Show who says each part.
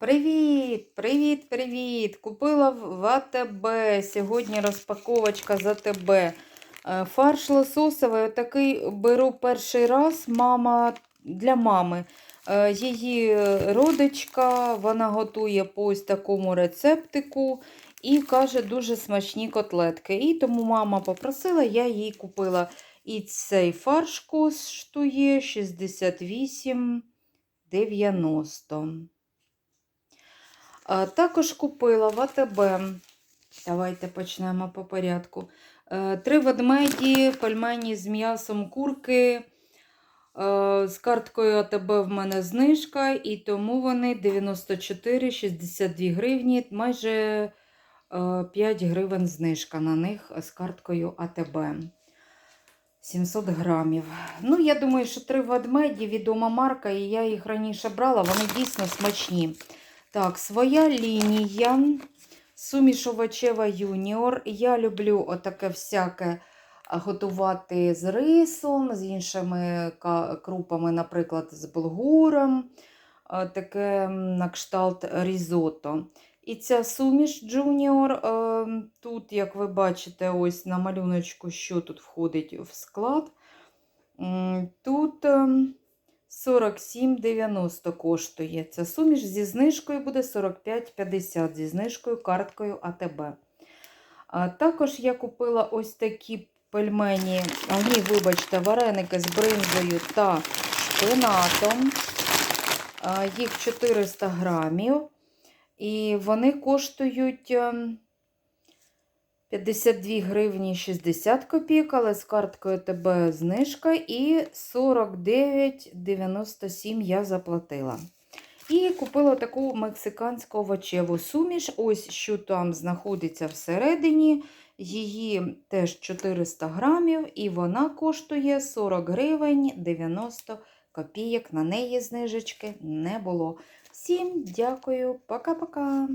Speaker 1: Привіт, привіт, привіт! Купила в АТБ. Сьогодні розпаковочка з АТБ. Е, Фарш лососовий, отакий беру перший раз мама для мами. Е, Її родичка, вона готує по ось такому рецептику і каже, дуже смачні котлетки. І тому мама попросила, я їй купила. І цей фарш коштує 68,90. Також купила в АТБ. Давайте почнемо по порядку. Е, Три ведмеді, пельмені з м'ясом курки. Е, З карткою АТБ в мене знижка, і тому вони 94,62 гривні, майже е, 5 гривень знижка на них з карткою АТБ. 700 грамів. Ну, я думаю, що три ведмеді відома марка, і я їх раніше брала, вони дійсно смачні. Так, своя лінія. Суміш овочева юніор. Я люблю отаке всяке готувати з рисом, з іншими крупами, наприклад, з булгуром. Таке на кшталт різото. І ця суміш е, тут, як ви бачите, ось на малюночку, що тут входить в склад. Тут ем, 47,90 коштує. Ця суміш зі знижкою буде 45,50 зі знижкою карткою АТБ. А також я купила ось такі пельмені, а ні, вибачте, вареники з бринзою та шпинатом. Їх 400 грамів. І вони коштують ем, 52 гривні 60 копійок, але з карткою ТБ знижка. І 49,97 я заплатила. І купила таку мексиканську овочеву суміш. Ось що там знаходиться всередині. Її теж 400 грамів, і вона коштує 40 гривень 90 копійок. На неї знижечки не було. Всім дякую, пока-пока!